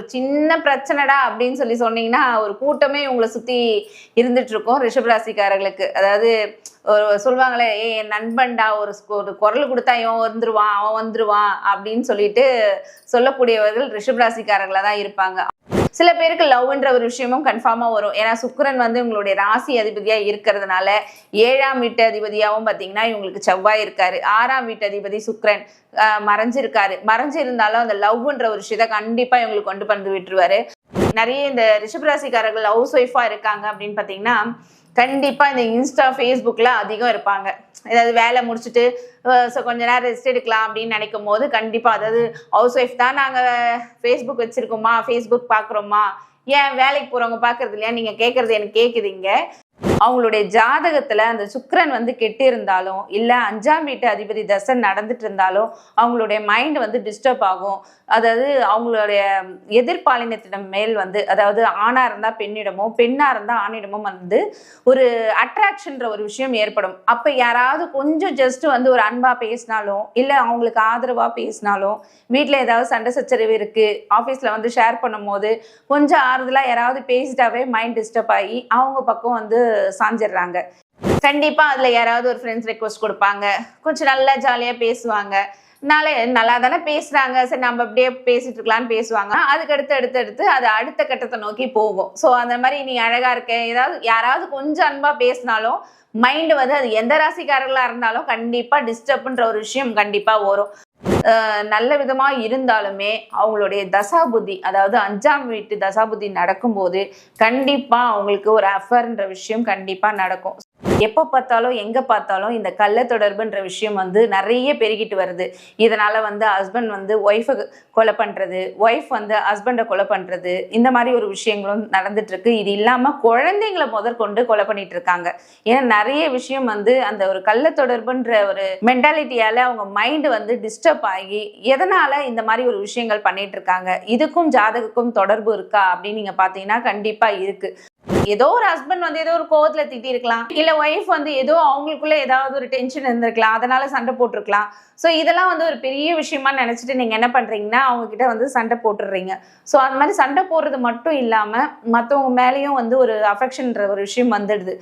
ஒரு சின்ன பிரச்சனைடா அப்படின்னு சொல்லி சொன்னீங்கன்னா ஒரு கூட்டமே உங்களை சுத்தி இருந்துட்டு இருக்கும் ரிஷபராசிக்காரர்களுக்கு. அதாவது ஒரு சொல்லுவாங்களே ஏ என் நண்பன்டா ஒரு ஒரு குரல் கொடுத்தா இவன் வந்துருவான் அவன் வந்துருவான் அப்படின்னு சொல்லிட்டு சொல்லக்கூடியவர்கள் ரிஷபராசிக்காரர்களா தான் இருப்பாங்க. சில பேருக்கு லவ்ன்ற ஒரு விஷயமும் கன்ஃபார்மாக வரும். ஏன்னா சுக்கரன் வந்து உங்களுடைய ராசி அதிபதியாக இருக்கிறதுனால ஏழாம் வீட்டு அதிபதியாகவும் பார்த்தீங்கன்னா இவங்களுக்கு செவ்வாய் இருக்காரு. ஆறாம் வீட்டு அதிபதி சுக்கரன் மறைஞ்சிருக்காரு. மறைஞ்சிருந்தாலும் அந்த லவ்ன்ற ஒரு விஷயத்த கண்டிப்பாக இவங்களுக்கு கொண்டு வந்து விட்டுருவாரு. நிறைய இந்த ரிஷபராசிக்காரர்கள் ஹவுஸ் ஒய்ஃபா இருக்காங்க அப்படின்னு பாத்தீங்கன்னா கண்டிப்பா இந்த இன்ஸ்டா ஃபேஸ்புக்ல அதிகம் இருப்பாங்க. ஏதாவது வேலை முடிச்சுட்டு ஸோ கொஞ்ச நேரம் ரெஸ்ட் எடுக்கலாம் அப்படின்னு நினைக்கும் போது கண்டிப்பா அதாவது ஹவுஸ் ஒய்ஃப் தான் நாங்க ஃபேஸ்புக் வச்சிருக்கோமா? ஃபேஸ்புக் பாக்குறோமா? ஏன் வேலைக்கு போறவங்க பாக்குறது இல்லையா? நீங்க கேக்குறது எனக்கு கேக்குதுங்க அவங்களுடைய ஜாதகத்துல அந்த சுக்கரன் வந்து கெட்டு இருந்தாலும் இல்ல அஞ்சாம் வீட்டு அதிபதி தசை நடந்துட்டு இருந்தாலும் அவங்களுடைய மைண்ட் வந்து டிஸ்டர்ப் ஆகும். அதாவது அவங்களுடைய எதிர்பாலினத்திடம் மேல் வந்து அதாவது ஆணா இருந்தா பெண்ணிடமோ பெண்ணா இருந்தா ஆணிடமோ வந்து ஒரு அட்ராக்ஷன்ற ஒரு விஷயம் ஏற்படும். அப்ப யாராவது கொஞ்சம் ஜஸ்ட் வந்து ஒரு அன்பா பேசினாலும் இல்ல அவங்களுக்கு ஆதரவா பேசினாலும் வீட்டுல ஏதாவது சண்டை சச்சரவு இருக்கு ஆபீஸ்ல வந்து ஷேர் பண்ணும்போது கொஞ்சம் ஆறுதலா யாராவது பேசிட்டாவே மைண்ட் டிஸ்டர்ப் ஆகி அவங்க பக்கம் வந்து சாஞ்சிடுறாங்க. கண்டிப்பா அதுல யாராவது ஒரு ஃப்ரெண்ட்ஸ் ரெக்வஸ்ட் கொடுப்பாங்க. கொஞ்சம் நல்லா ஜாலியா பேசுவாங்க. நாளே நல்லா தானே பேசுறாங்க. சரி நம்ம அப்படியே பேசிட்டு இருக்கலாம்னு பேசுவாங்க. அதுக்கு அடுத்து அடுத்து அடுத்து அது அடுத்த கட்டத்தை நோக்கி போகும். ஸோ அந்த மாதிரி நீ அழகா இருக்க. ஏதாவது யாராவது கொஞ்சம் அன்பா பேசினாலும் மைண்ட் வந்து அது எந்த ராசிக்காரர்களா இருந்தாலும் கண்டிப்பா டிஸ்டர்ப்ன்ற ஒரு விஷயம் கண்டிப்பா வரும். நல்ல விதமா இருந்தாலுமே அவங்களுடைய தசாபுத்தி அதாவது அஞ்சாம் வீட்டு தசாபுத்தி நடக்கும்போது கண்டிப்பா அவங்களுக்கு ஒரு அஃபர்ன்ற விஷயம் கண்டிப்பா நடக்கும். எப்போ பார்த்தாலும் எங்கே பார்த்தாலும் இந்த கள்ள தொடர்புன்ற விஷயம் வந்து நிறைய பெருகிட்டு வருது. இதனால் வந்து ஹஸ்பண்ட் வந்து ஒய்ஃபை கொலை பண்ணுறது ஒய்ஃப் வந்து ஹஸ்பண்டை கொலை பண்ணுறது இந்த மாதிரி ஒரு விஷயங்களும் நடந்துட்டுருக்கு இது இல்லாமல் குழந்தைங்களை முதற்கொண்டு கொலை பண்ணிட்டு இருக்காங்க. ஏன்னா நிறைய விஷயம் வந்து அந்த ஒரு கள்ள தொடர்புன்ற ஒரு மென்டாலிட்டியால் அவங்க மைண்டு வந்து டிஸ்டர்ப் ஆகி எதனால் இந்த மாதிரி ஒரு விஷயங்கள் பண்ணிட்டு இருக்காங்க? இதுக்கும் ஜாதகக்கும் தொடர்பு இருக்கா? அப்படின்னு நீங்கள் பார்த்தீங்கன்னா கண்டிப்பாக இருக்குது ஏதோ ஒரு ஹஸ்பண்ட் வந்து ஏதோ ஒரு கோவத்துல திட்டி இருக்கலாம் இல்ல ஒய்ஃப் வந்து ஏதோ அவங்களுக்குள்ள ஏதாவது ஒரு டென்ஷன் இருந்திருக்கலாம். அதனால சண்டை போட்டிருக்கலாம். ஸோ இதெல்லாம் வந்து ஒரு பெரிய விஷயமா நினைச்சிட்டு நீங்க என்ன பண்றீங்கன்னா அவங்க கிட்ட வந்து சண்டை போட்டுடுறீங்க ஸோ அந்த மாதிரி சண்டை போடுறது மட்டும் இல்லாம மற்றவங்க மேலேயும் வந்து ஒரு அஃபெக்ஷன்ன்ற ஒரு விஷயம் வந்துடுது.